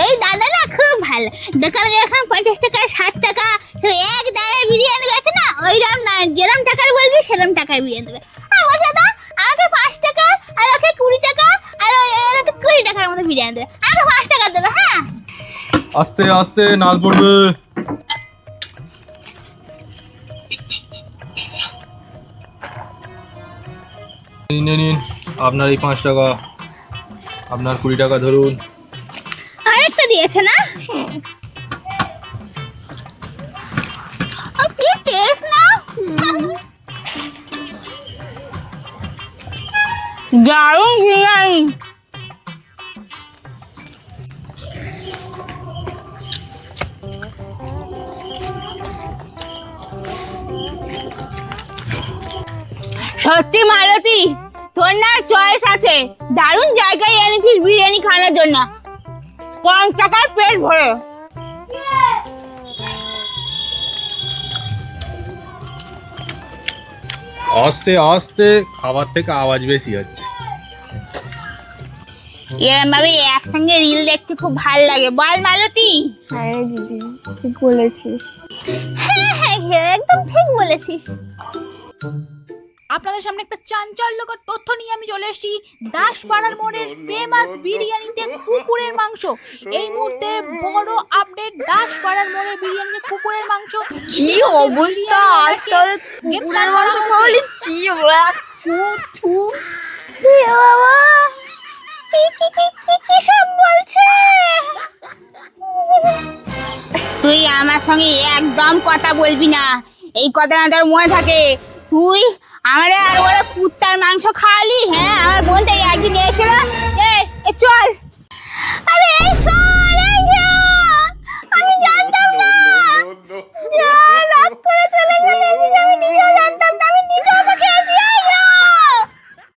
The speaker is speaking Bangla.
এই দাদা না খুব ভালো। দোকানে যখন পঞ্চাশ টাকা, ষাট টাকা এক দায়ের বিরিয়ানি গেছে না ওই ওইরকম না, যেরম টাকার বলবি, সেরম টাকার বিরিয়ানি দেবে। বলছে দাদা, আমাকে পাঁচ টাকা, আর ওকে কুড়ি টাকা, আর ওকে কুড়ি টাকার মতো বিরিয়ানি দেবে। আমাকে পাঁচ টাকা দেবে হ্যাঁ? আস্তে আস্তে নাল পড়বে। নিন। আপনার এই পাঁচ টাকা, আপনার কুড়ি টাকা ধরুন। দিয়েছে না? কি টেস্ট না? দারুণ বিরিয়ানি। সত্যি মালতী তোর না চয়েস আছে। দারুণ জায়গায় এনেছিস বিরিয়ানি খাওয়ার জন্য। কম টাকার পেট ভরে। আস্তে আস্তে খাবার থেকে আওয়াজ বেশি হচ্ছে। এরম ভাবে একসঙ্গে রিল দেখতে খুব ভালো লাগে। বল মালতী। হ্যাঁ দিদি ঠিক বলেছিস। হ্যাঁ হ্যাঁ হ্যাঁ, একদম ঠিক বলেছিস। আপনাদের সামনে একটা চাঞ্চল্যকর তথ্য নিয়ে আমি চলে এসেছি। দাসপাড়ার মোড়ের ফেমাস বিরিয়ানিতে কুকুরের মাংস। এই মুহূর্তে বড় আপডেট দাসপাড়ার মোড়ের বিরিয়ানিতে কুকুরের মাংস। কি অবস্থা? আজ তাহলে কুকুরের মাংস খাওয়ালি চি থু থু। এ বাবা! কি কি কি কি কি সব বলছে? তুই আমার সঙ্গে একদম কথা বলবি না। এই কথা না তোর মনে থাকে। তুই আমারে আর ওরা মাংস খাওয়ালি হ্যাঁ আমার বোন তাই একদিন এসেছিল এ এ চল